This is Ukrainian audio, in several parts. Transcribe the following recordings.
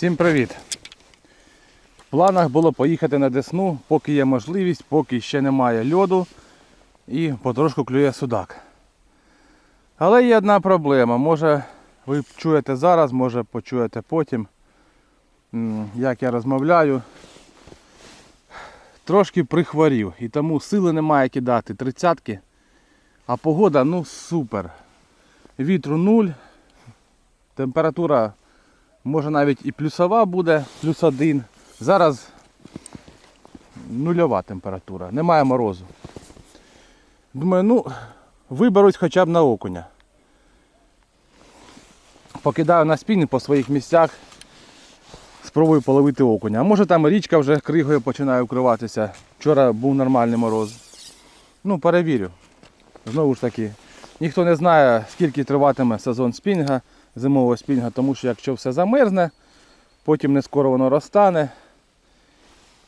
Всім привіт! В планах було поїхати на Десну, поки є можливість, поки ще немає льоду і потрошку клює судак. Але є одна проблема. Може ви чуєте зараз, може почуєте потім, як я розмовляю. Трошки прихворів і тому сили немає кидати тридцятки, а погода ну супер. Вітру нуль, температура може навіть і плюсова буде, плюс один. Зараз нульова температура, немає морозу. Думаю, ну, виберусь хоча б на окуня. Покидаю на спінінг по своїх місцях, спробую половити окуня. А може там річка вже кригою починає вкриватися. Вчора був нормальний мороз. Ну, перевірю. Знову ж таки, ніхто не знає, скільки триватиме сезон спінга, зимового спінга, тому що якщо все замерзне, потім не скоро воно розтане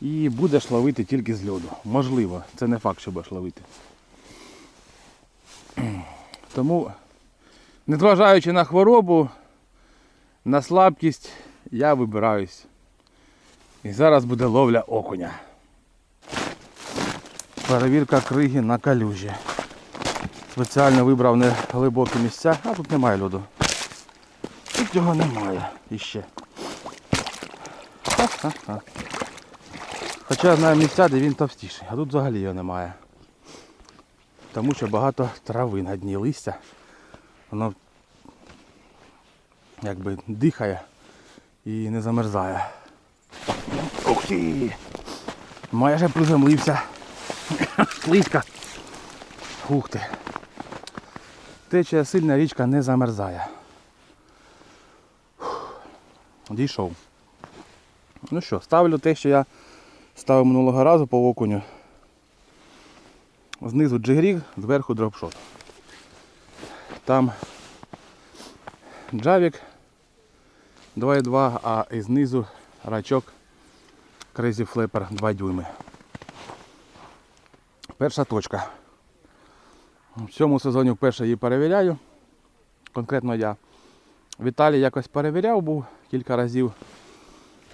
і будеш ловити тільки з льоду. Можливо, це не факт, що будеш ловити. Тому, незважаючи на хворобу, на слабкість, я вибираюсь. І зараз буде ловля окуня. Перевірка криги на калюжі. Спеціально вибрав не глибокі місця, а тут немає льоду. Тут його немає іще. Ха-ха-ха. Хоча знаю місця, де він товстіший, а тут взагалі його немає. Тому що багато трави на дні листя. Воно якби дихає і не замерзає. Ух ти! Майже приземлився. Слизька. Ух ти. Течія сильна річка не замерзає. Дійшов. Ну що, ставлю те, що я ставив минулого разу по окуню. Знизу джигріг, зверху дропшот. Там джавік 2,2, а і знизу рачок Crazy Flapper 2 дюйми. Перша точка. В цьому сезоні вперше її перевіряю. Конкретно я. В Італії якось перевіряв, був кілька разів.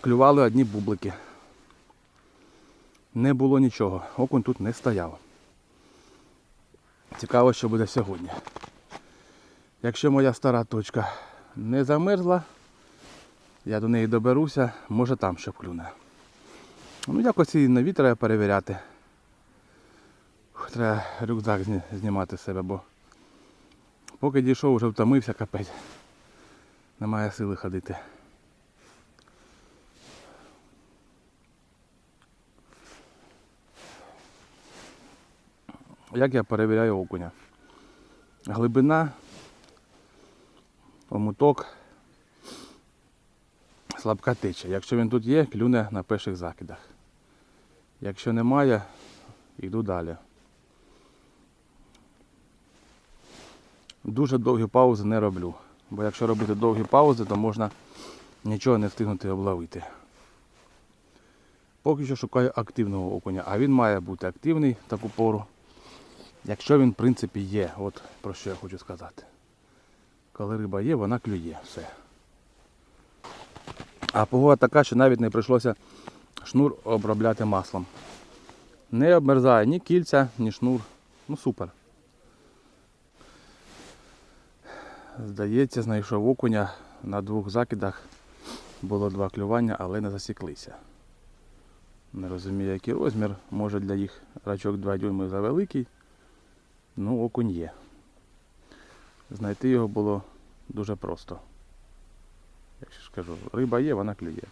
Клювали одні бублики. Не було нічого. Окунь тут не стояв. Цікаво, що буде сьогодні. Якщо моя стара точка не замерзла, я до неї доберуся, може там ще клюне. Ну якось і нові треба перевіряти. Треба рюкзак знімати з себе, бо поки дійшов, вже втомився капець. Немає сили ходити. Як я перевіряю окуня? Глибина, омуток, слабка теча. Якщо він тут є, клюне на перших закидах. Якщо немає, йду далі. Дуже довгі паузи не роблю. Бо якщо робити довгі паузи, то можна нічого не встигнути обловити. Поки що шукаю активного окуня, а він має бути активний в таку пору. Якщо він в принципі є, от про що я хочу сказати. Коли риба є, вона клює, все. А погода така, що навіть не прийшлося шнур обробляти маслом. Не обмерзає ні кільця, ні шнур. Ну супер. Здається, знайшов окуня на двох закидах. Було два клювання, але не засіклися. Не розумію, який розмір. Може для їх рачок 2 дюйми завеликий. Ну, окунь є. Знайти його було дуже просто. Як ж кажу, риба є, вона клює.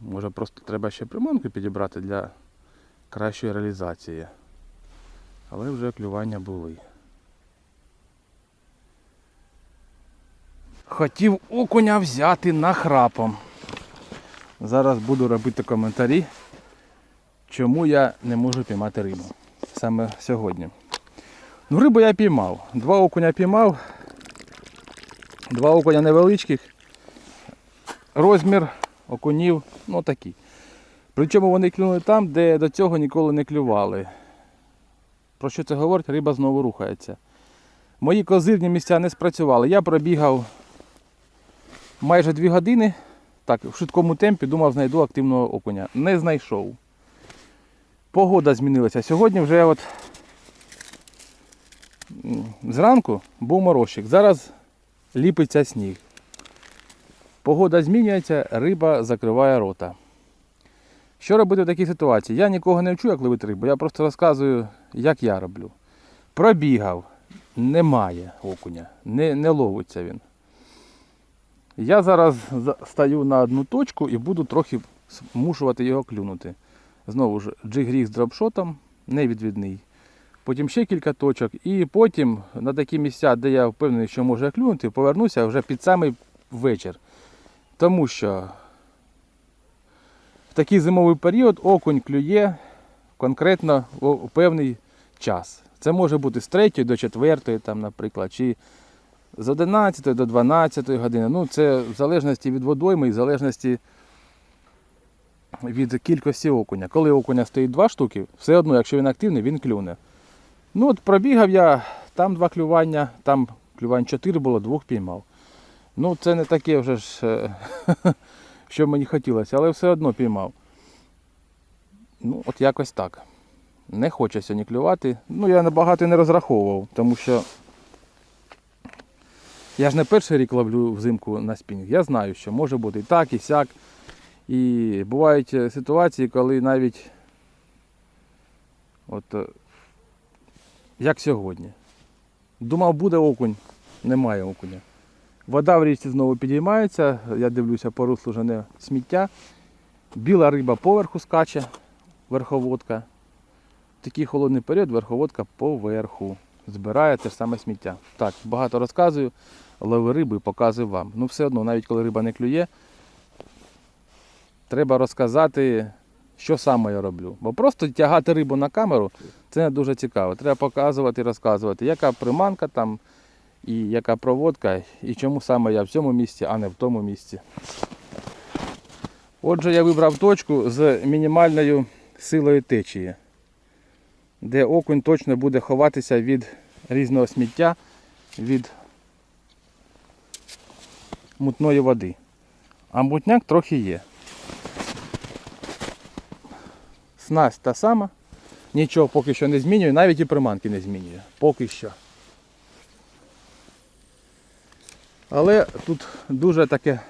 Може просто треба ще приманку підібрати для кращої реалізації. Але вже клювання були. Хотів окуня взяти нахрапом. Зараз буду робити коментарі, чому я не можу піймати рибу. Саме сьогодні. Ну, рибу я піймав. Два окуня піймав. Два окуня невеличких. Розмір окунів, ну такий. Причому вони клюнули там, де до цього ніколи не клювали. Про що це говорить? Риба знову рухається. Мої козирні місця не спрацювали. Я пробігав майже 2 години Так, в швидкому темпі думав, знайду активного окуня. Не знайшов. Погода змінилася. Сьогодні вже от зранку був морозчик. Зараз ліпиться сніг. Погода змінюється, риба закриває рота. Що робити в такій ситуації? Я нікого не вчу, як ловити рибу, я просто розказую, як я роблю. Пробігав, немає окуня, не, не ловиться він. Я зараз за- стаю на одну точку і буду трохи змушувати його клюнути. Знову ж джигріг з дропшотом, невідвідний. Потім ще кілька точок, і потім на такі місця, де я впевнений, що може клюнути, повернуся вже під самий вечір. Тому що в такий зимовий період окунь клює конкретно у певний час. Це може бути з 3 до 4, там, наприклад, чи з 11 до 12 години. Ну, це в залежності від водойми і в залежності від кількості окуня. Коли окуня стоїть два штуки, все одно, якщо він активний, він клюне. Ну от пробігав я, там два клювання, там клювань 4 було, двох піймав. Ну, це не таке вже ж, е, що мені хотілося, але все одно піймав. Ну, от якось так. Не хоче сьогодні клювати. Ну, я набагато не розраховував, тому що я ж не перший рік ловлю взимку на спінінг. Я знаю, що може бути і так, і сяк. І бувають е, ситуації, коли навіть от е, як сьогодні. Думав, буде окунь, немає окуня. Вода в річці знову підіймається, я дивлюся, по руслу вже не сміття. Біла риба поверху скаче, верховодка. Такий холодний період верховодка поверху. Збирає те ж саме сміття. Так, багато розказую, лови рибу і показую вам. Ну все одно, навіть коли риба не клює, треба розказати, що саме я роблю. Бо просто тягати рибу на камеру це не дуже цікаво. Треба показувати і розказувати, яка приманка там, і яка проводка, і чому саме я в цьому місці, а не в тому місці. Отже, я вибрав точку з мінімальною силою течії, де окунь точно буде ховатися від різного сміття, від мутної води. А мутняк трохи є. Снасть та сама. Нічого поки що не змінює, навіть і приманки не змінює. Поки що. Але тут дуже таке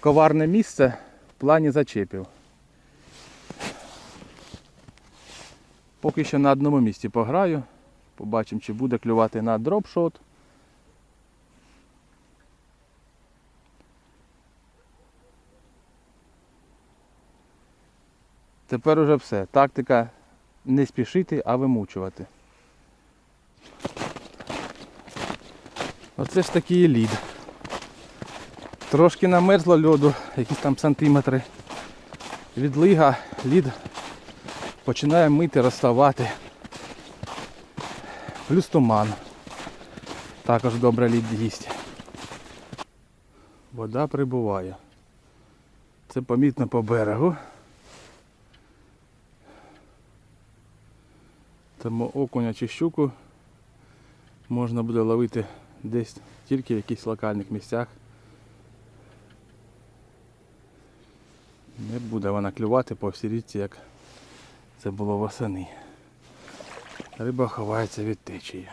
коварне місце в плані зачепів. Поки що на одному місці пограю. Побачимо, чи буде клювати на дропшот. Тепер уже все. Тактика не спішити, а вимучувати. Оце ж такий лід. Трошки намерзло льоду, якісь там сантиметри. Відлига, лід починає мити, розставати. Плюс туман. Також добре лід їсть. Вода прибуває. Це помітно по берегу. Тому окуня чи щуку можна буде ловити десь тільки в якихось локальних місцях. Не буде вона клювати по всій річці, як це було восени. Риба ховається від течії.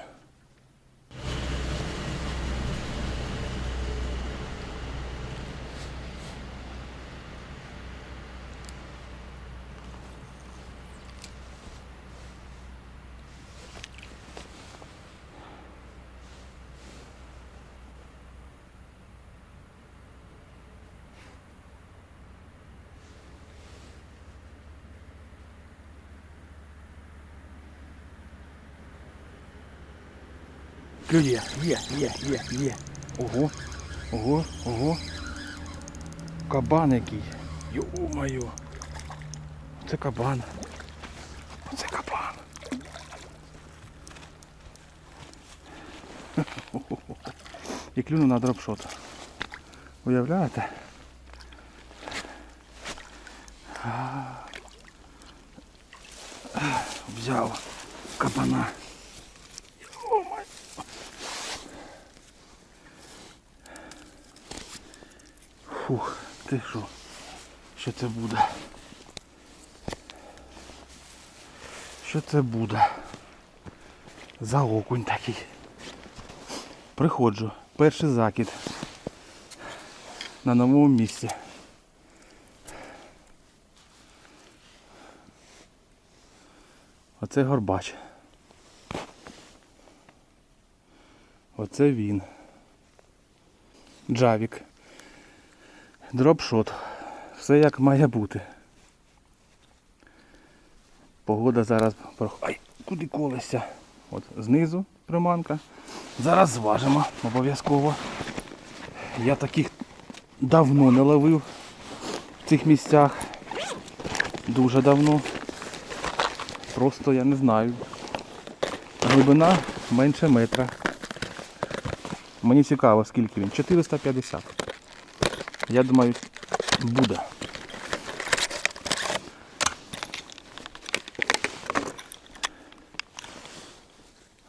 Клює, є, є, є, є. Ого, ого, ого. Кабан який. Йо-моє. Це кабан. Це кабан. І клюну на дропшот. Уявляєте? Взяв кабана. Йо-моє. Фух, ти що? Що це буде? Що це буде? За окунь такий. Приходжу. Перший закид. На новому місці. Оце горбач. Оце він. Джавік. Дропшот. Все як має бути. Погода зараз Ай, куди колешся? От знизу приманка. Зараз зважимо обов'язково. Я таких давно не ловив в цих місцях. Дуже давно. Просто я не знаю. Глибина менше метра. Мені цікаво, скільки він. 450. Я думаю, буде.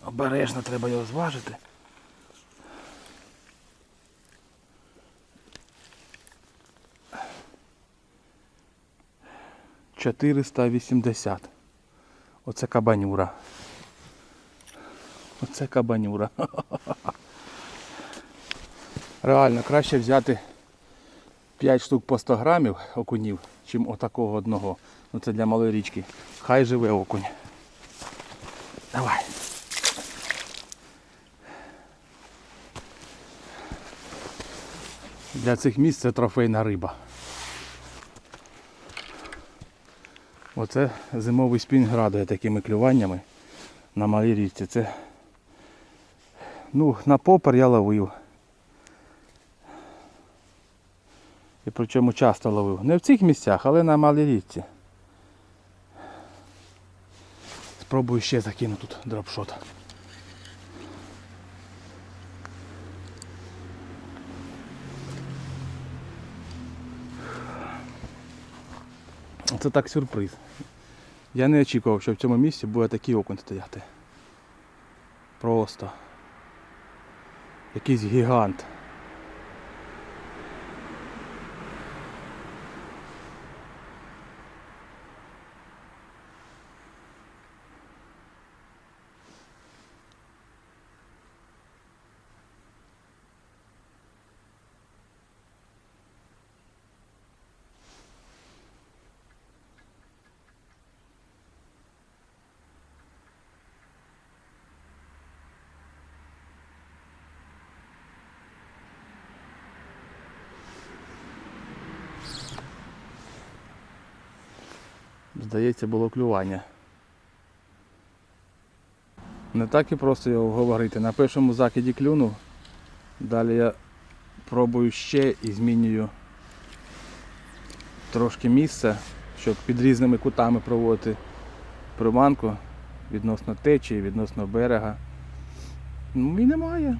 Обережно треба його зважити. Чотириста вісімдесят. Оце кабанюра. Оце кабанюра. Реально краще взяти 5 штук по 100 грамів окунів, чим отакого одного. Ну це для малої річки. Хай живе окунь. Давай. Для цих місць це трофейна риба. Оце зимовий спінг радує такими клюваннями на малій річці. Це ну, на попер я ловив. І причому часто ловив. Не в цих місцях, але на малій річці. Спробую ще закину тут дропшот. Це так сюрприз. Я не очікував, що в цьому місці буде такий окунь стояти. Просто. Якийсь гігант. Здається, було клювання. Не так і просто його говорити. На першому закиді клюнув. Далі я пробую ще і змінюю трошки місце, щоб під різними кутами проводити приманку відносно течії, відносно берега. Ну і немає.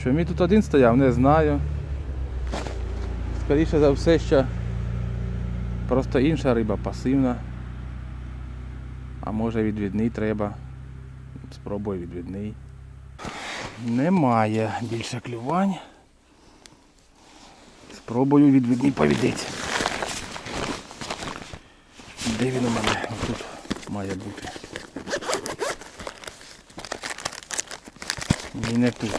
Що мій тут один стояв, не знаю. Скоріше за все, що Просто інша риба пасивна. А може відвідний треба. Спробуй відвідний. Немає більше клювань. Спробую відвідний повідець. Де він у мене? Тут має бути. Ні, не тут.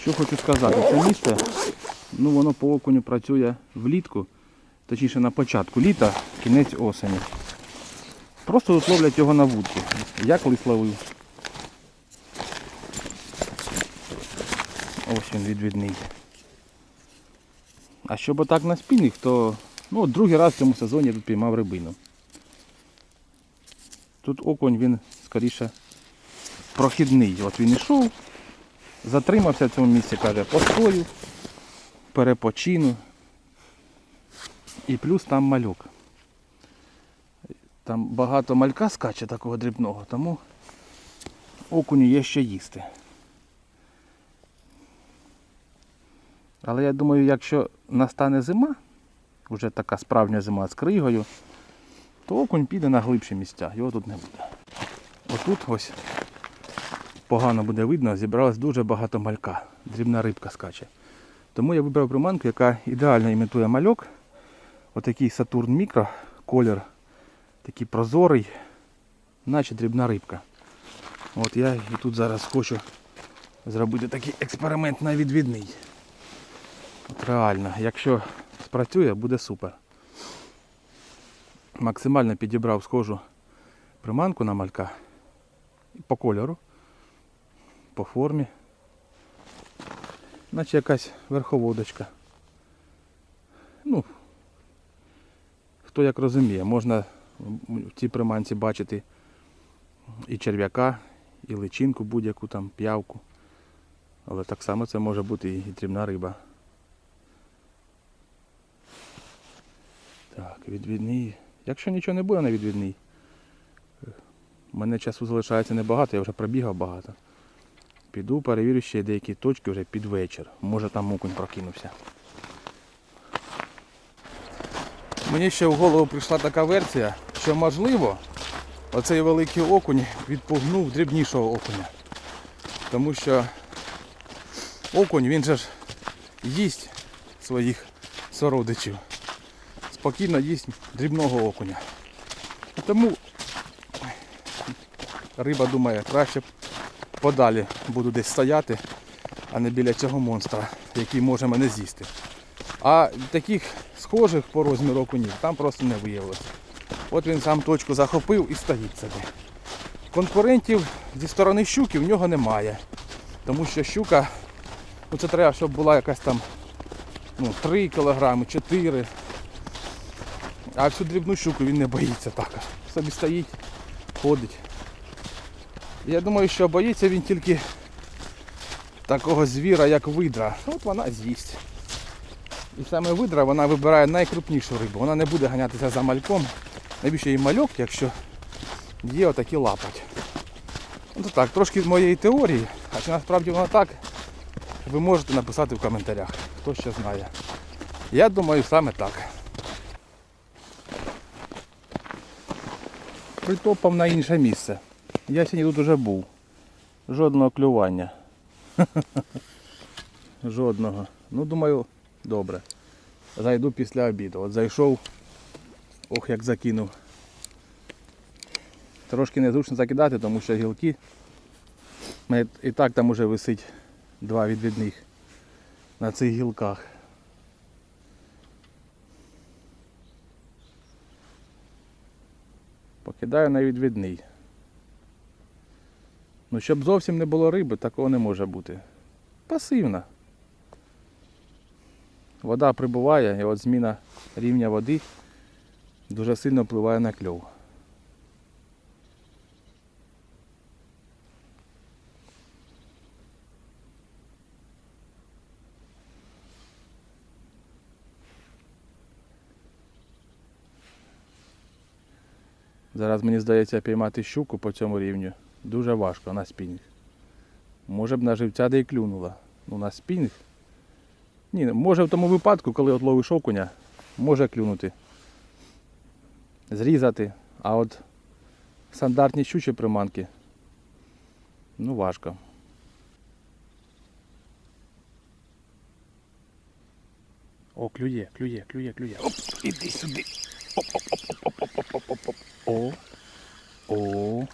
Що хочу сказати, це місце, ну воно по окуню працює влітку точніше на початку літа, кінець осені. Просто тут ловлять його на вудку. Я колись ловив. Ось він відвідний. А щоб отак на спінінг, то ну, другий раз в цьому сезоні я тут піймав рибину. Тут окунь він скоріше прохідний. От він ішов, затримався в цьому місці, каже, постою, перепочину. І плюс там малюк. Там багато малька скаче такого дрібного, тому окуню є що їсти. Але я думаю, якщо настане зима, вже така справжня зима з кригою, то окунь піде на глибші місця, його тут не буде. Отут ось погано буде видно, зібралось дуже багато малька. Дрібна рибка скаче. Тому я вибрав приманку, яка ідеально імітує мальок. Отакий Сатурн Мікро, колір такий прозорий, наче дрібна рибка. От я і тут зараз хочу зробити такий експеримент на відвідний. От реально, якщо спрацює, буде супер. Максимально підібрав схожу приманку на малька по кольору, по формі. Наче якась верховодочка. Ну, хто як розуміє, можна в цій приманці бачити і черв'яка, і личинку будь-яку там, п'явку. Але так само це може бути і дрібна риба. Так, відвідний. Якщо нічого не буде на відвідний, у мене часу залишається небагато, я вже пробігав багато. Піду перевірю ще деякі точки вже під вечір. Може там окунь прокинувся. Мені ще в голову прийшла така версія, що можливо оцей великий окунь відпугнув дрібнішого окуня. Тому що окунь він же ж їсть своїх сородичів. Спокійно їсть дрібного окуня. Тому риба думає, краще подалі буду десь стояти, а не біля цього монстра, який може мене з'їсти. А таких схожих по розміру окунів там просто не виявилося. От він сам точку захопив і стоїть собі. Конкурентів зі сторони щуки в нього немає. Тому що щука, ну це треба, щоб була якась там ну, 3 кілограми, 4. А всю дрібну щуку він не боїться також. Собі стоїть, ходить. Я думаю, що боїться він тільки такого звіра, як видра. От вона з'їсть. І саме видра вона вибирає найкрупнішу рибу. Вона не буде ганятися за мальком. Навіщо їй мальок, якщо є отакі лапать. Ну так, трошки з моєї теорії, а чи насправді воно так, ви можете написати в коментарях, хто ще знає. Я думаю саме так. Притопав на інше місце. Я сьогодні тут уже був. Жодного клювання. Жодного. Ну думаю, добре. Зайду після обіду. От зайшов, ох як закинув. Трошки незручно закидати, тому що гілки. І так там уже висить два відвідних на цих гілках. Покидаю на відвідний. Ну, щоб зовсім не було риби, такого не може бути. Пасивна. Вода прибуває, і от зміна рівня води дуже сильно впливає на кльов. Зараз мені здається піймати щуку по цьому рівню дуже важко на спінінг. Може б на живця де й клюнула. Ну на спінінг. Ні, Може в тому випадку, коли от ловиш окуня, може клюнути, зрізати, а от стандартні щучі приманки, ну важко. О, клює, клює, клює, клює. Оп, іди сюди. Оп-оп-оп-оп-оп-оп-оп-оп. О. О.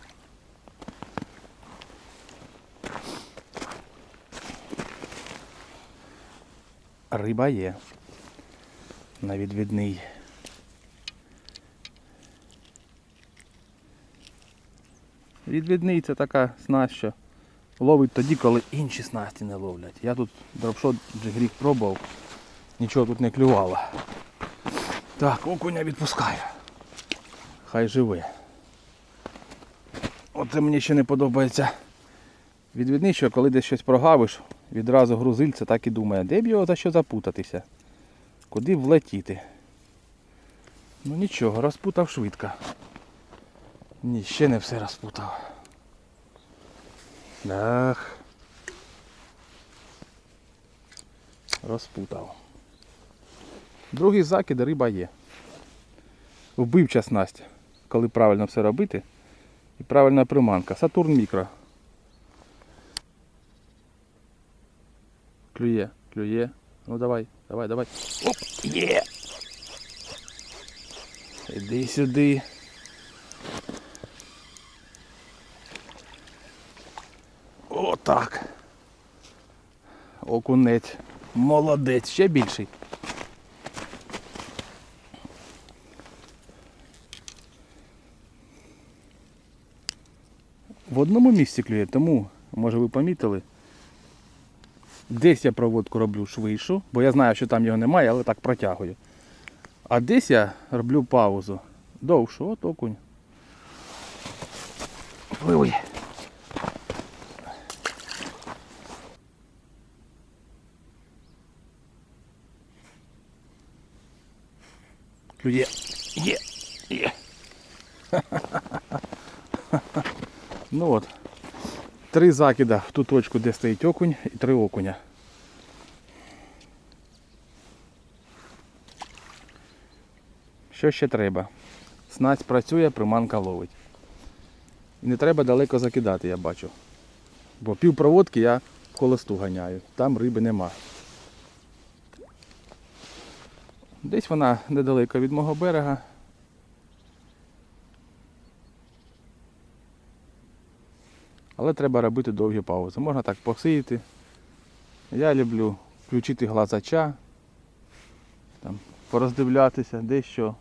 Риба є. На відвідний. Відвідний це така снасть, що ловить тоді, коли інші снасті не ловлять. Я тут дропшот джигрік пробував, нічого тут не клювало. Так, окуня відпускаю. Хай живе. Оце мені ще не подобається. Відвідний, що коли десь щось прогавиш, відразу грузильце так і думає, де б його за що запутатися, куди б влетіти. Ну нічого, розпутав швидко. Ні, ще не все розпутав. Ах. Розпутав. Другий закид риба є. Вбивча снасть, коли правильно все робити. І правильна приманка. Сатурн мікро. Клює, клює. Ну давай, давай, давай. Оп, є! Іди сюди. Отак. Окунець. Молодець, ще більший. В одному місці клює, тому, може ви помітили, десь я проводку роблю швидшу, бо я знаю, що там його немає, але так протягую. А десь я роблю паузу. Довшу, от окунь. Ой-ой. Клює. Є. Є. ну от. Три закида в ту точку, де стоїть окунь, і три окуня. Що ще треба? Снасть працює, приманка ловить. І не треба далеко закидати, я бачу. Бо пів проводки я в холосту ганяю. Там риби нема. Десь вона недалеко від мого берега. Але треба робити довгі паузи. Можна так посидіти. Я люблю включити глазача, там, пороздивлятися, де що.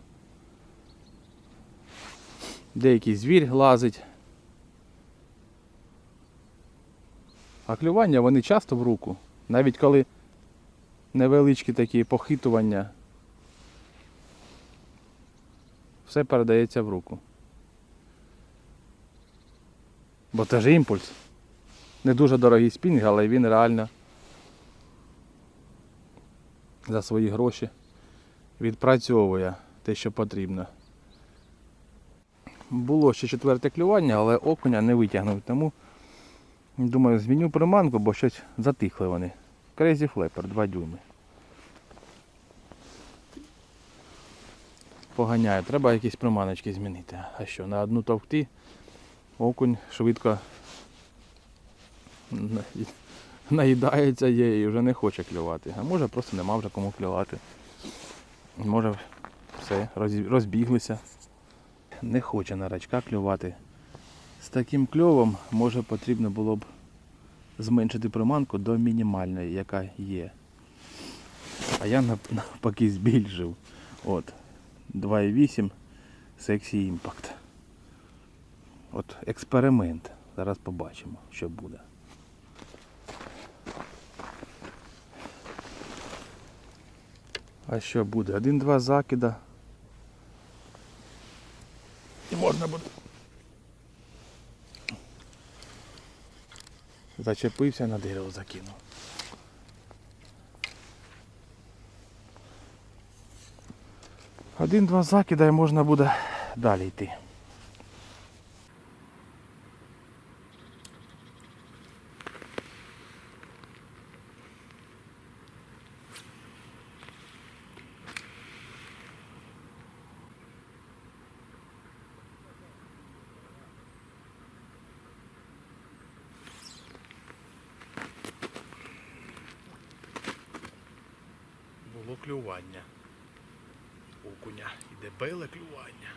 Де звір лазить. А клювання вони часто в руку. Навіть коли невеличкі такі похитування, все передається в руку. Бо це ж імпульс. Не дуже дорогий спінг, але він реально за свої гроші відпрацьовує те, що потрібно. Було ще четверте клювання, але окуня не витягнув, тому думаю, зміню приманку, бо щось затихли вони. Crazy Flapper 2 дюйми. Поганяю, треба якісь приманочки змінити. А що, на одну товкти окунь швидко наїдається є і вже не хоче клювати. А може просто нема вже кому клювати. Може все, розбіглися. Не хоче на рачка клювати. З таким кльовом може потрібно було б зменшити приманку до мінімальної, яка є. А я навпаки збільшив. От. 2,8 Sexy Impact. От експеримент. Зараз побачимо, що буде. А що буде? Один-два закида. І можна буде. Зачепився на дерево закинув. Один-два закида і можна буде далі йти. Було клювання. Окуня. І дебеле клювання.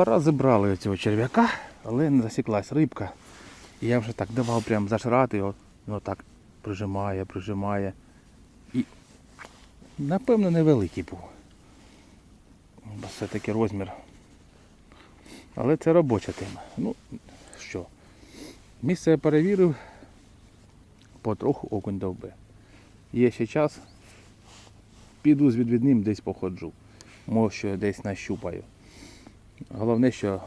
Два рази брали цього черв'яка, але не засіклась рибка. І я вже так давав прям зажрати його. Воно так прижимає, прижимає. І напевно невеликий був. Бо все-таки розмір. Але це робоча тема. Ну, що? Місце я перевірив, потроху окунь довбе. Є ще час, піду з відвідним десь походжу. Може, десь нащупаю. Головне, що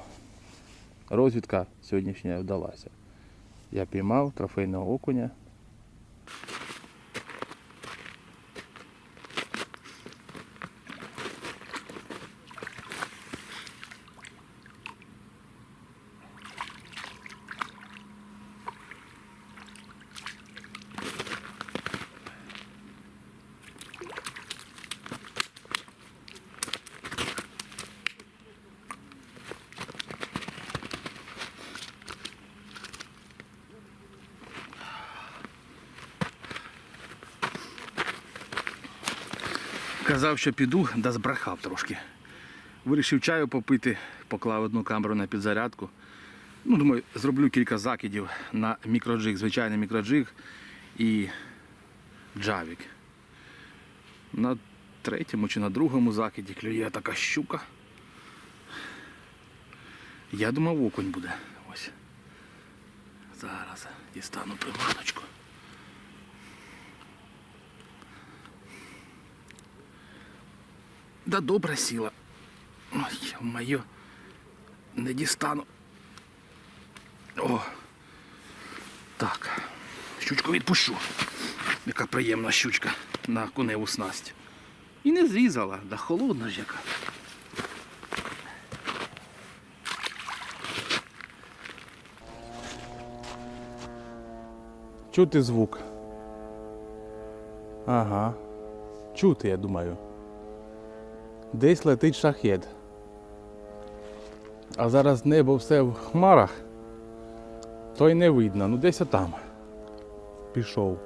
розвідка сьогоднішня вдалася. Я піймав трофейного окуня. Казав, що піду, да збрехав трошки. Вирішив чаю попити, поклав одну камеру на підзарядку. Ну, думаю, зроблю кілька закидів на мікроджиг, звичайний мікроджиг і джавік. На третьому чи на другому закиді клює така щука. Я думав, окунь буде. Ось. Зараз дістану приманочку. Да добре сіла. Ой, моє. Не дістану. О. Так. Щучку відпущу. Яка приємна щучка на коневу снасть. І не зрізала, да холодна ж яка. Чути звук. Ага. Чути, я думаю. Десь летить шахет. А зараз небо все в хмарах, то й не видно. Ну десь отам. Пішов.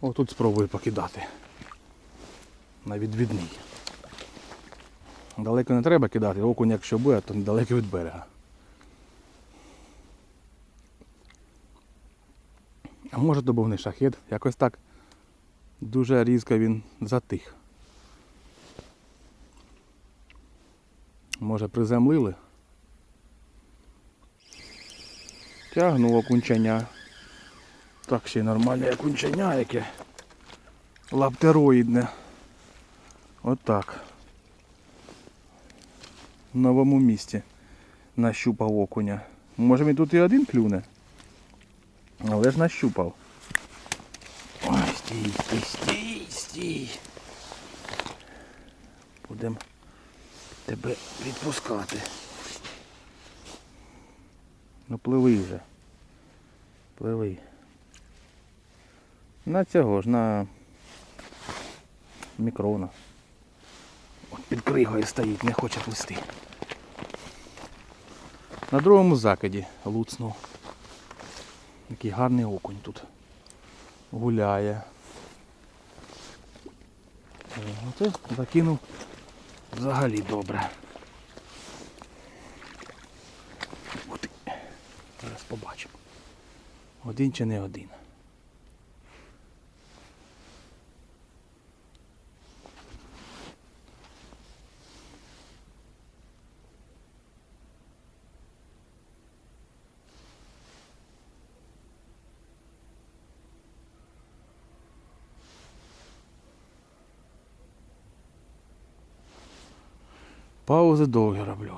О, тут спробую покидати. На відвідний. Далеко не треба кидати, окунь якщо буде, то недалеко від берега. А може то був не шахет, якось так дуже різко він затих. Може приземлили? Тягнув окунченя. Так ще й нормальне окунченя яке. Лаптероїдне. Отак. В новому місці нащупав окуня. Може він тут і один клюне. Але ж нащупав. Ой, стій, стій, стій, стій. Будемо тебе відпускати. Ну пливи вже. Пливи. На цього ж, на мікрона. От під кригою стоїть, не хоче плисти. На другому закиді луцнув. Який гарний окунь тут гуляє. Оце закинув взагалі добре. Зараз побачимо. Один чи не один. Паузи довгі роблю.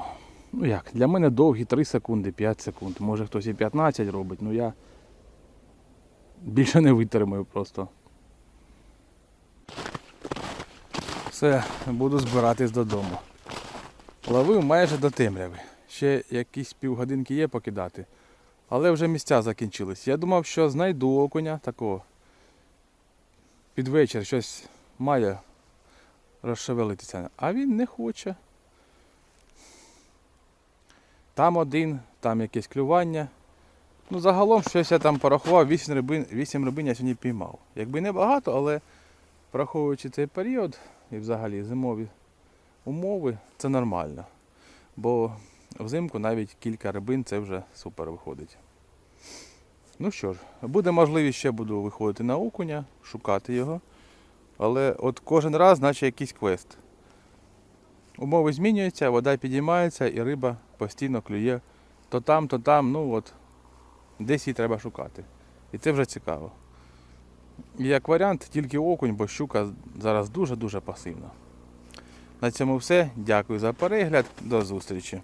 Ну як, для мене довгі 3 секунди, 5 секунд. Може хтось і 15 робить, ну я більше не витримаю просто. Все, буду збиратись додому. Ловив майже до темряви. Ще якісь півгодинки є покидати. Але вже місця закінчились. Я думав, що знайду окуня такого. Під вечір щось має розшевелитися. А він не хоче. Там один, там якесь клювання. Ну, загалом щось я там порахував, 8 рибин, 8 рибин я сьогодні піймав. Якби не багато, але враховуючи цей період і взагалі зимові умови, це нормально. Бо взимку навіть кілька рибин це вже супер виходить. Ну що ж, буде можливість ще буду виходити на окуня, шукати його. Але от кожен раз, наче якийсь квест. Умови змінюються, вода підіймається і риба постійно клює то там, то там, ну от десь її треба шукати. І це вже цікаво. Як варіант, тільки окунь, бо щука зараз дуже-дуже пасивна. На цьому все. Дякую за перегляд. До зустрічі.